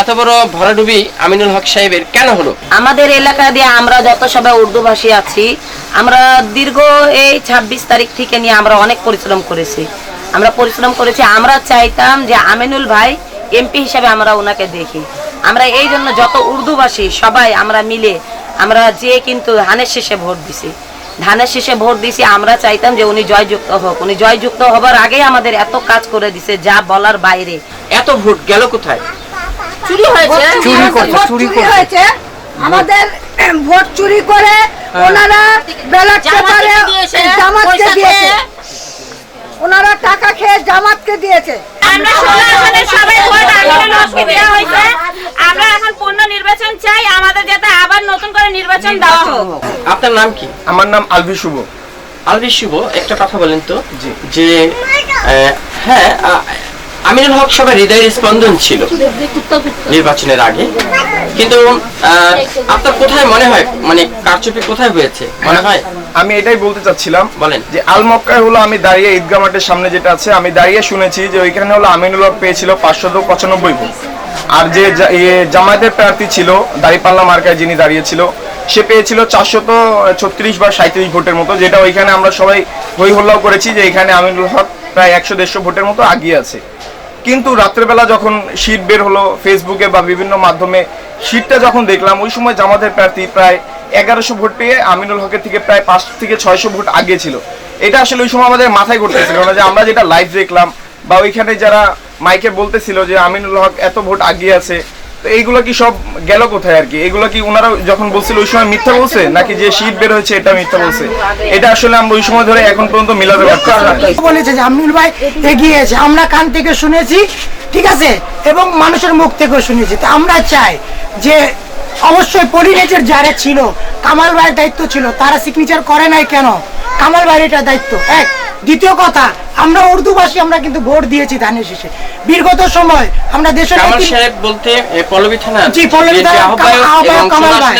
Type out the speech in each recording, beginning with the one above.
এত বড় ভরাডুবি আমিনুল হক সাহেবের কেন হলো? আমাদের এলাকা দিয়ে আমরা যত সবাই উর্দু ভাষী আছি আমরা দীর্ঘ এই ছাব্বিশ তারিখ থেকে নিয়ে আমরা অনেক পরিশ্রম করেছি। আমরা পরিশ্রম করেছি আমরা চাইতাম যে আমিনুল ভাই এমপি হিসাবে আমরা ওনাকে দেখি। আমরা এই জন্য যত উর্দুভাষী সবাই আমরা মিলে আমরা যে কিন্তু ধানের শেষে ভোট দিছি। ধানের শেষে ভোট দিছি আমরা চাইতাম যে উনি জয়যুক্ত হোক। উনি জয়যুক্ত হবার আগেই আমাদের এত কাজ করে দিছে যা বলার বাইরে। এত ভোট গেল কোথায়? চুরি হয়েছে? চুরি করছে, চুরি চুরি হয়েছে। আমাদের ভোট চুরি করে ওনারা ব্যালট পেপারে জামাতকে দিয়েছে। ওনারা টাকা খেয়ে জামাতকে দিয়েছে। আমরা সবাই ভোট আন্দোলন হয়েছে আমরা এখন পূর্ণ নির্বাচন চাই আমাদের যাতে আবার নতুন করে নির্বাচন দেওয়া হোক। আপনার নাম কি? আমার নাম আলভি শুভ। আলবি শুভ একটা কথা বলেন তো যে আহ, হ্যাঁ আমিনুল হক সবার হৃদয়ের স্পন্দন ছিল নির্বাচনের আগে। কিন্তু আপনার কোথায় মনে হয় মানে কারচুপি কোথায় হয়েছে? মনে হয়? আমি এটাই বলতে চাচ্ছিলাম বলেন। যে আল মক্কায় হলো আমি দাঁড়িয়ে ঈদগা মাঠের সামনে যেটা আছে আমি দাঁড়িয়ে শুনেছি যে ওইখানে হলো আমিনুল হক পেয়েছিল পাঁচশত পঁচানব্বই ভোট। আর যে জামায়াতের প্রার্থী ছিল দাঁড়িপাল্লা মার্কায় যিনি দাঁড়িয়েছিল সে পেয়েছিল চারশত ছত্রিশ বা সাঁত্রিশ ভোটের মতো যেটা ওইখানে আমরা সবাই হই হল্লাও করেছি যে এখানে আমিনুল হক প্রায় একশো, দেড়শো ভোটের মতো আগিয়ে আছে। কিন্তু রাত্রেবেলা যখন শীট বের হলো ফেসবুকে বা বিভিন্ন মাধ্যমে শীটটা যখন দেখলাম, ওই সময় জামাতের প্রার্থী প্রায় এগারোশো ভোট পেয়ে আমিনুল হকের থেকে প্রায় পাঁচ থেকে ছয়শো ভোট আগে ছিল। এটা আসলে ওই সময় আমাদের মাথায় করতেছিল না যে আমরা যেটা লাইভ দেখলাম বা ওইখানে যারা মাইকে বলতেছিল যে আমিনুল হক এত ভোট আগিয়ে আছে এইগুলো কি সব গেল কোথায় আর কি? এগুলো কি ওনারা যখন বলছিল ওই সময় মিথ্যা বলছে? নাকি যে শীত বের হয়েছে এটা মিথ্যা বলছে? এটা আসলে আমরা ওই সময় ধরে এখন পর্যন্ত মিলাতে পারছি বলেছে যে আমিনুল ভাই এগিয়েছে। আমরা কান থেকে শুনেছি, ঠিক আছে? এবং মানুষের মুখ থেকেও শুনেছি। তো আমরা চাই যে অবশ্যই পলিনেটের যারা ছিল, কামাল ভাইয়ের দায়িত্ব ছিল, তারা সিগনেচার করে নাই কেন? কামাল ভাইয়ের এটা দায়িত্ব। এক দ্বিতীয় কথা আমরা উর্দু ভাষী আমরা কিন্তু ভোট দিয়েছি ধানের শেষে। বিগত সময় আমরা দেশের সাহেব বলতে পল্লবী থানা জি, পল্লবী কামাল ভাই।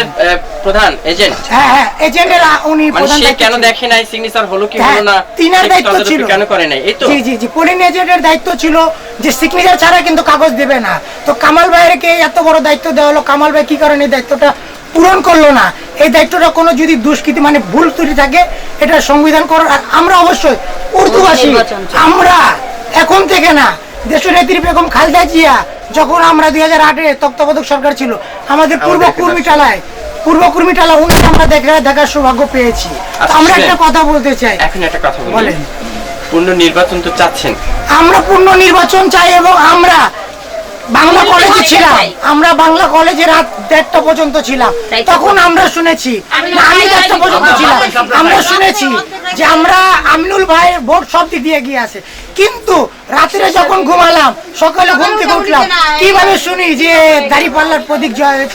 প্রধান এজেন্ট। হ্যাঁ হ্যাঁ এজেন্টের উনি মানে প্রধান কেন দেখে নাই সিগনেচার হলো কি হ্যাঁ, হলো না তিনার দায়িত্ব ছিল। কেন করে নাই এই তো। জি জি জি পোলিং এজেন্টের দায়িত্ব ছিল যে সিগনেচার ছাড়া কিন্তু কাগজ দেবে না। তো কামাল ভাইয়েরকে এত বড় দায়িত্ব দেওয়া হলো কামাল ভাই কি কারণে দায়িত্বটা পূরণ করল না? এই দায়িত্বটা কোনো যদি দুষ্কৃতি মানে ভুল ত্রুটি থাকে এটা সংবিধান করো আর আমরা অবশ্যই উর্দুভাষী আমরা এখন থেকে না দেশনেত্রী বেগম খালেদা জিয়া যখন আমরা দুই হাজার আটে তত্ত্বাবধায়ক সরকার ছিল আমাদের পূর্ব আমাদের কুর্মিটালায় পূর্ব কুর্মিটালা উনি আমরা দেখা দেখার সৌভাগ্য পেয়েছি। আমরা একটা কথা বলতে চাই। এখন একটা কথা বলি। বলেন। পূর্ণ নির্বাচন তো চাচ্ছেন। আমরা পূর্ণ নির্বাচন চাই এবং আমরা কলেজে আমরা বাংলা কলেজে রাত দেড়টা পর্যন্ত ছিলাম। তখন আমরা শুনেছি আমি দেড়টা পর্যন্ত ছিলাম। আমরা শুনেছি যে আমরা আমিনুল ভাইয়ের ভোট সব দিক দিয়ে এগিয়ে আছে কিন্তু রাত্রে যখন ঘুমালাম সকালে ঘুম থেকে উঠলাম কীভাবে শুনি যে দাড়ি পাল্লার প্রদীপ জয় হয়েছে?